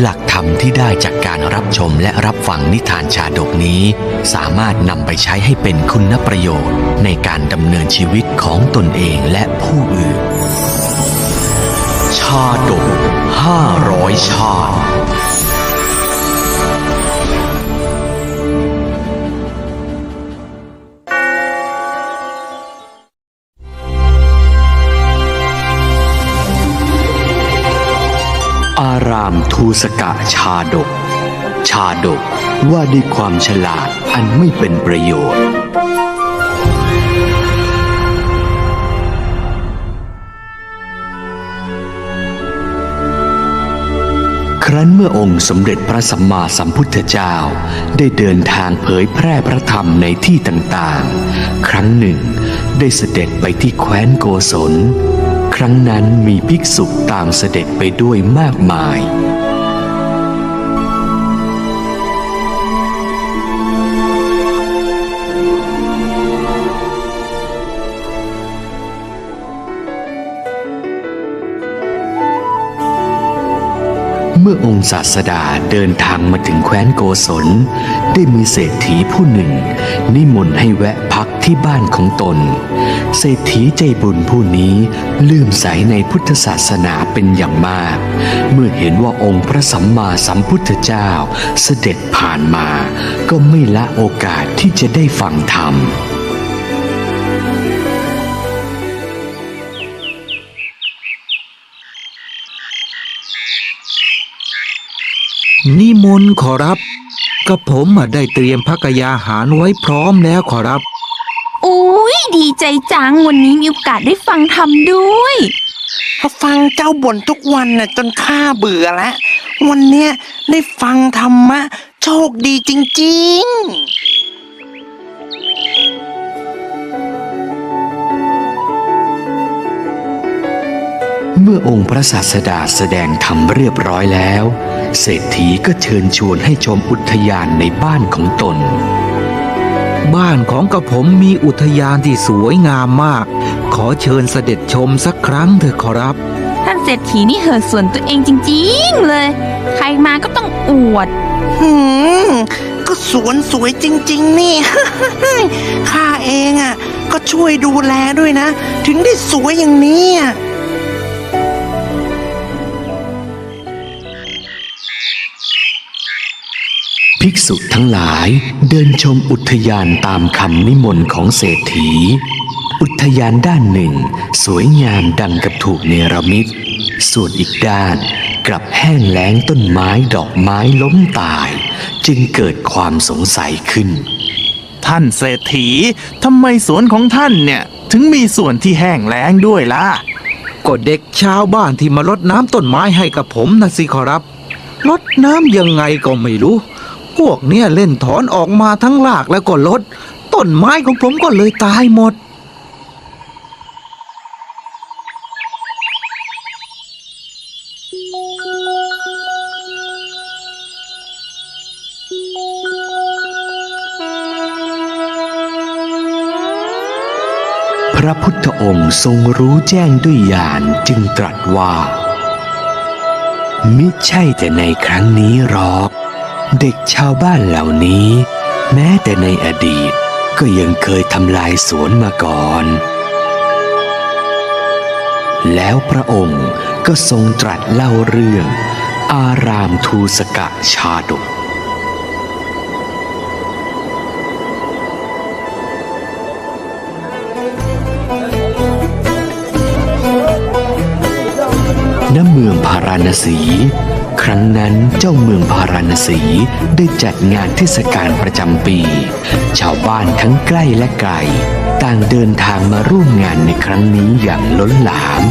หลักธรรมที่ได้จากการรับชมและรับฟังนิทานชาดกนี้ สามารถนำไปใช้ให้เป็นคุณประโยชน์ ในการดำเนินชีวิตของตนเองและผู้อื่น ชาดกห้าร้อยชา อารามทูสกะชาดก ชาดกว่าด้วยความฉลาดอันไม่เป็นประโยชน์ ครั้นเมื่อองค์สมเด็จพระสัมมาสัมพุทธเจ้าได้เดินทางเผยแพร่พระธรรมในที่ต่างๆ ครั้งหนึ่งได้เสด็จไปที่แคว้นโกศล รั้งนั้นมีภิกษุตามเสด็จไปด้วยมากมาย มื่อองค์ศาสดาเดินทางมาถึงแคว้นโกศล ได้มีเศรษฐีผู้หนึ่ง นิมนต์ให้แวะพักที่บ้านของตน เศรษฐีใจบุญผู้นี้ลืมใสในพุทธศาสนาเป็นอย่างมาก เมื่อเห็นว่าองค์พระสัมมาสัมพุทธเจ้าเสด็จผ่านมา ก็ไม่ละโอกาสที่จะได้ฟังธรรม นิมนต์ขอรับกระผมอะได้เตรียมพักยาหารไว้พร้อมแล้วขอรับ อุ้ยดีใจจังวันนี้มีโอกาสได้ฟังธรรมด้วย ฟังเจ้าบ่นทุกวันน่ะจนข้าเบื่อแล้ว วันเนี้ยได้ฟังธรรมะ โชคดีจริงเมื่อองค์พระศาสดาแสดงธรรมเรียบร้อยแล้ว เศรษฐีก็เชิญชวนให้ชมอุทยานในบ้านของตน บ้านของกระผมมีอุทยานที่สวยงามมาก ขอเชิญเสด็จชมสักครั้งเถอะขอรับ ท่านเศรษฐีนี่เห่อะส่วนตัวเองจริงๆเลย ใครมาก็ต้องอวดๆหืมก็สวนสวยจริง ๆ นี่ ข้าเองอะ ก็ช่วยดูแลด้วยนะ ถึงได้สวยอย่างนี้อะ กษุทั้งหลายเดินชมอุทยานตามคำนิมนต์ของเศรษฐี อุทยานด้านหนึ่ง สวยงามดังกับถูกเนรมิต ส่วนอีกด้านกลับแห้งแล้งต้นไม้ดอกไม้ล้มตาย จึงเกิดความสงสัยขึ้น ท่านเศรษฐีทำไมสวนของท่านเนี่ย ถึงมีส่วนที่แห้งแล้งด้วยล่ะ ก็เด็กชาวบ้านที่มารดน้ำต้นไม้ให้กับผมนะสิขอรับรดน้ำยังไงก็ไม่รู้ พวกเนี้ยเล่นถอนออกมาทั้งรากแล้วก็ลด ต้นไม้ของผมก็เลยตายหมด พระพุทธองค์ทรงรู้แจ้งด้วยญาณจึงตรัสว่า มิใช่แต่ในครั้งนี้หรอก เด็กชาวบ้านเหล่านี้ แม้แต่ในอดีตก็ยังเคยทำลายสวนมาก่อน แล้วพระองค์ก็ทรงตรัสเล่าเรื่อง อารามทูสกะชาดกณเมืองพาราณสี ครั้งนั้นเจ้าเมืองพาราณสีได้จัดงานเทศกาลประจำปี ชาวบ้านทั้งใกล้และไกล ต่างเดินทางมาร่วมงานในครั้งนี้อย่างล้นหลาม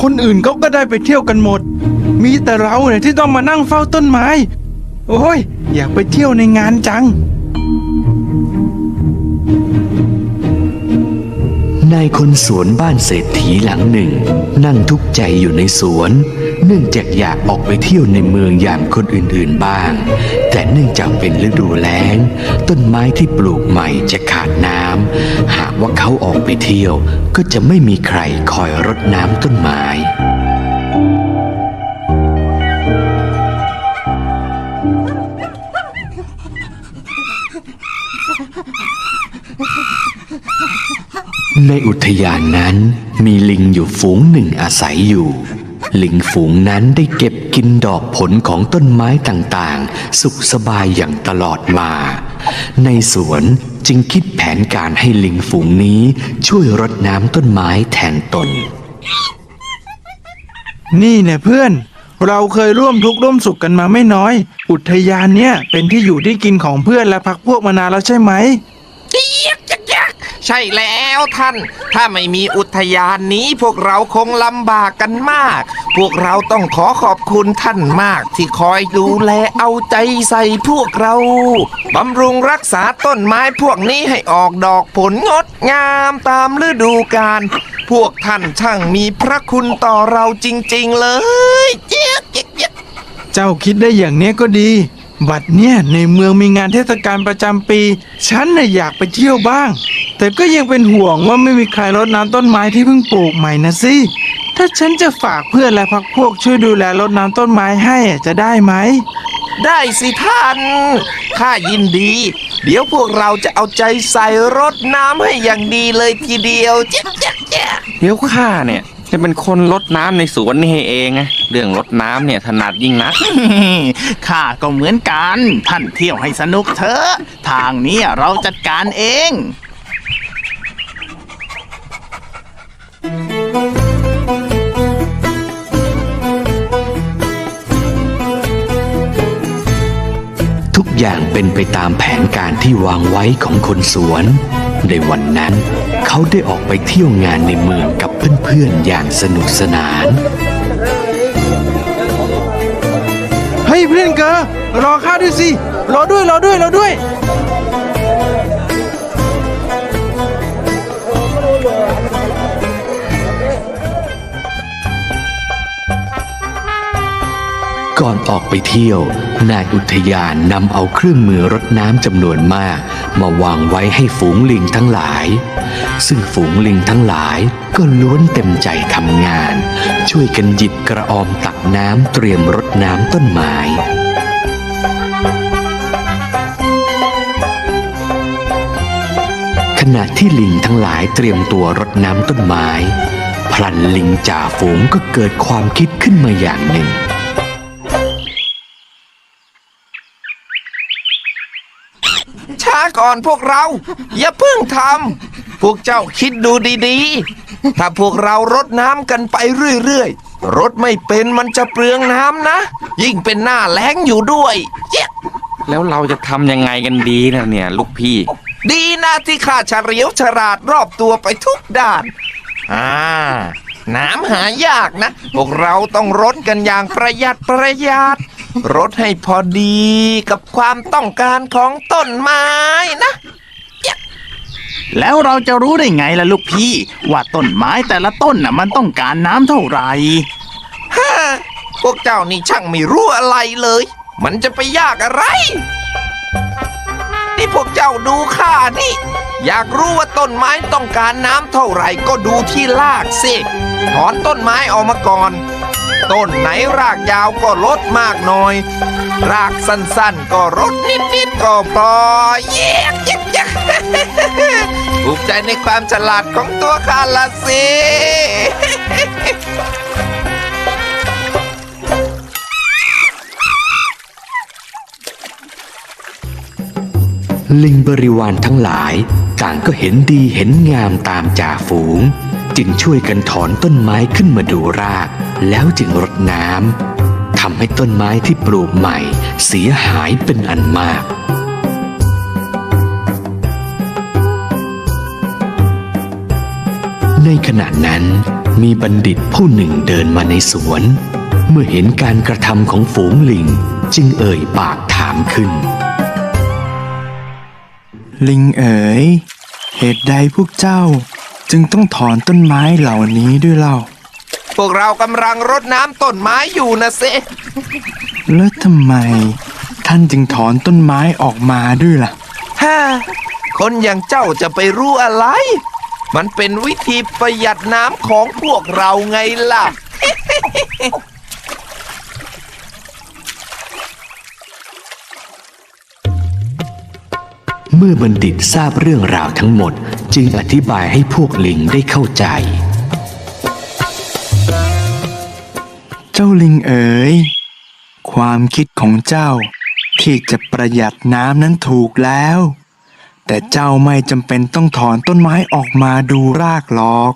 คนอื่นเขาก็ได้ไปเที่ยวกันหมด มีแต่เราเนี่ยที่ต้องมานั่งเฝ้าต้นไม้ โอ้ย อยากไปเที่ยวในงานจัง นายคนสวนบ้านเศรษฐีหลังหนึ่ง นั่งทุกข์ใจอยู่ในสวน เนื่องจากอยากออกไปเที่ยวในเมืองอย่างคนอื่นๆบ้าง แต่เนื่องจากเป็นฤดูแล้ง ต้นไม้ที่ปลูกใหม่จะขาดน้ำหากว่าเขาออกไปเที่ยวก็จะไม่มีใครคอยรดน้ำต้นไม้ อุทยานนั้นมีลิงอยู่ฝูงหนึ่งอาศัยอยู่ ลิงฝูงนั้นได้เก็บกินดอกผลของต้นไม้ต่างๆ สุขสบายอย่างตลอดมา ในสวนจึงคิดแผนการให้ลิงฝูงนี้ช่วยรดน้ำต้นไม้แทนตน นี่เนี่ยเพื่อน เราเคยร่วมทุกข์ร่วมสุขกันมาไม่น้อย อุทยานเนี่ยเป็นที่อยู่ที่กินของเพื่อนและพักพวกมานานแล้วใช่ไหม ใช่แล้วท่าน ถ้าไม่มีอุทยานนี้พวกเราคงลำบากกันมาก พวกเราต้องขอขอบคุณท่านมากที่คอยดูแลเอาใจใส่พวกเราบำรุงรักษาต้นไม้พวกนี้ให้ออกดอกผลงดงามตามฤดูกาลพวกท่านช่างมีพระคุณต่อเราจริง ๆ เลยเจ๊ยเจ๊ะเจ๊ะเจ้าคิดได้อย่างเนี้ยก็ดี บัดเนี่ยในเมืองมีงานเทศกาลประจำปี ฉันน่ะอยากไปเที่ยวบ้าง แต่ก็ยังเป็นห่วงว่าไม่มีใครรดน้ำต้นไม้ที่เพิ่งปลูกใหม่นะสิ ถ้าฉันจะฝากเพื่อนและพักพวกช่วยดูแลรดน้ำต้นไม้ให้อะจะได้ไหม ได้สิท่าน ข้ายินดี เดี๋ยวพวกเราจะเอาใจใส่รดน้ำให้อย่างดีเลยทีเดียวเจ๊ยกเจ๊ยกเจ๊ยกเดี๋ยวข้าเนี่ย จะเป็นคนรดน้ำในสวนนี่ให้เองไงเรื่องรดน้ำเนี่ยถนัดยิ่งนัก ข้าก็เหมือนกัน ท่านเที่ยวให้สนุกเถอะ ทางเนี้ยเราจัดการเอง อย่างเป็นไปตามแผนการที่วางไว้ของคนสวน ในวันนั้น เขาได้ออกไปเที่ยวงานในเมืองกับเพื่อนๆอย่างสนุกสนาน เฮ้ยเพื่อนเกอรอข้าด้วยสิ รอด้วยรอด้วยรอด้วย ก่อนออกไปเที่ยวนายอุทยานนำเอาเครื่องมือรดน้ำจำนวนมาก มาวางไว้ให้ฝูงลิงทั้งหลาย ซึ่งฝูงลิงทั้งหลายก็ล้วนเต็มใจทำงาน ช่วยกันหยิบกระออมตักน้ำเตรียมรดน้ำต้นไม้ขณะที่ลิงทั้งหลายเตรียมตัวรดน้ำต้นไม้ พลันลิงจ่าฝูงก็เกิดความคิดขึ้นมาอย่างหนึ่งาก่อนพวกเรา อย่าเพิ่งทำพวกเจ้าคิดดูดีๆ ถ้าพวกเรารดน้ำกันไปเรื่อยๆ รดไม่เป็นมันจะเปลืองน้ำนะ ยิ่งเป็นหน้าแล้งอยู่ด้วยเจ๊ยกแล้วเราจะทำยังไงกันดีล่ะเนี่ยลูกพี่ ดีนะที่ข้าเฉลียวฉลาดรอบตัวไปทุกด้าน อ่า น้ำหายากนะ พวกเราต้องรดกันอย่างประหยัดประหยัด รดให้พอดีกับความต้องการของต้นไม้นะ แล้วเราจะรู้ได้ไงล่ะลูกพี่ ว่าต้นไม้แต่ละต้นน่ะมันต้องการน้ำเท่าไหร่ ฮ่า พวกเจ้านี่ช่างไม่รู้อะไรเลย มันจะไปยากอะไร นี่พวกเจ้าดูข้านี่ อยากรู้ว่าต้นไม้ต้องการน้ำเท่าไหร่ก็ดูที่รากสิ ถอนต้นไม้ออกมาก่อน ต้นไหนรากยาวก็ลดมากหน่อย รากสั้นๆ ก็ลดนิดๆก็พอเย้ยเย้ยเย้ยภูมิใจในความฉลาดของตัวข้าละสิลิงบริวารทั้งหลายต่างก็เห็นดีเห็นงามตามจ่าฝูง จึงช่วยกันถอนต้นไม้ขึ้นมาดูราก แล้วจึงรดน้ำทำให้ต้นไม้ที่ปลูกใหม่ เสียหายเป็นอันมากในขณะนั้นมีบัณฑิตผู้หนึ่งเดินมาในสวน เมื่อเห็นการกระทำของฝูงลิง จึงเอ่ยปากถามขึ้น ลิงเอ๋ย เหตุใดพวกเจ้า จึงต้องถอนต้นไม้เหล่านี้ด้วยเล่า พวกเรากำลังรดน้ำต้นไม้อยู่นะเซแล้วทำไม ท่านจึงถอนต้นไม้ออกมาด้วยล่ะฮ่าคนอย่างเจ้าจะไปรู้อะไร มันเป็นวิธีประหยัดน้ำของพวกเราไงล่ะ เมื่อบัณฑิตทราบเรื่องราวทั้งหมด จึงอธิบายให้พวกลิงได้เข้าใจ เจ้าลิงเอ๋ย ความคิดของเจ้าที่จะประหยัดน้ำนั้นถูกแล้ว แต่เจ้าไม่จำเป็นต้องถอนต้นไม้ออกมาดูรากหรอก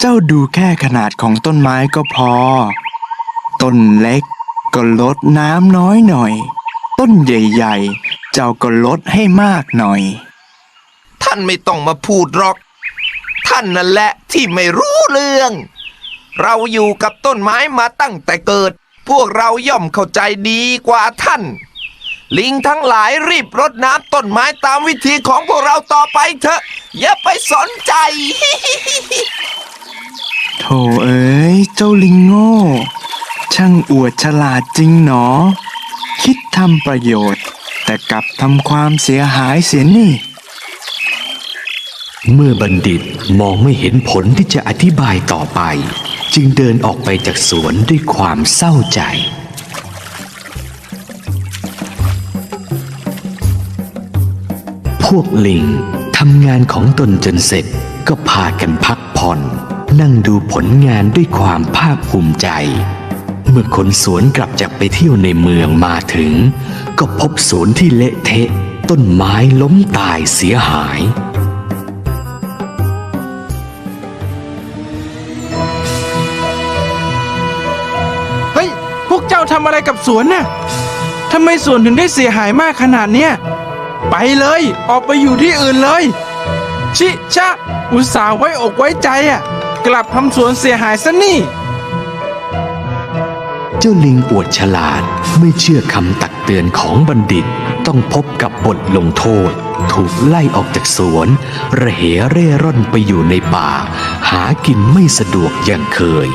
เจ้าดูแค่ขนาดของต้นไม้ก็พอ ต้นเล็กก็ลดน้ำน้อยหน่อย ต้นใหญ่ๆ เจ้าก็ลดให้มากหน่อย ท่านไม่ต้องมาพูดหรอก ท่านนั่นแหละที่ไม่รู้เรื่อง เราอยู่กับต้นไม้มาตั้งแต่เกิด พวกเราย่อมเข้าใจดีกว่าท่าน ลิงทั้งหลายรีบรดน้ำต้นไม้ตามวิธีของพวกเราต่อไปเถอะ อย่าไปสนใจโถเอ๋ยเจ้าลิงโง่ ช่างอวดฉลาดจริงหนอ คิดทำประโยชน์แต่ กลับทำความเสียหายเสียนี่ เมื่อบัณฑิตมองไม่เห็นผลที่จะอธิบายต่อไป จึงเดินออกไปจากสวนด้วยความเศร้าใจพวกลิงทำงานของตนจนเสร็จก็พากันพักผ่อน นั่งดูผลงานด้วยความภาคภูมิใจ มื่อคนสวนกลับจากไปเที่ยวในเมืองมาถึง ก็พบสวนที่เละเทะ ต้นไม้ล้มตายเสียหาย เฮ้ย พวกเจ้าทำอะไรกับสวนน่ะทำไมสวนถึงได้เสียหายมากขนาดเนี้ย ไปเลย ออกไปอยู่ที่อื่นเลย ชิชะ อุตส่าห์ไว้อกไว้ใจอะ กลับทำสวนเสียหายซะนี่ จ้าลิงอวดฉลาดไม่เชื่อคำตักเตือนของบัณฑิต ต้องพบกับบทลงโทษ ถูกไล่ออกจากสวน ระเหเร่ร่อนไปอยู่ในป่า หากินไม่สะดวกอย่างเคย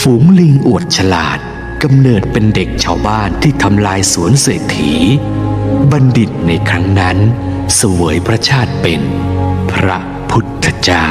ฝูงลิงอวดฉลาดกำเนิดเป็นเด็กชาวบ้านที่ทำลายสวนเศรษฐี บัณฑิตในครั้งนั้น สวยพระชาติเป็นพระพุทธเจ้า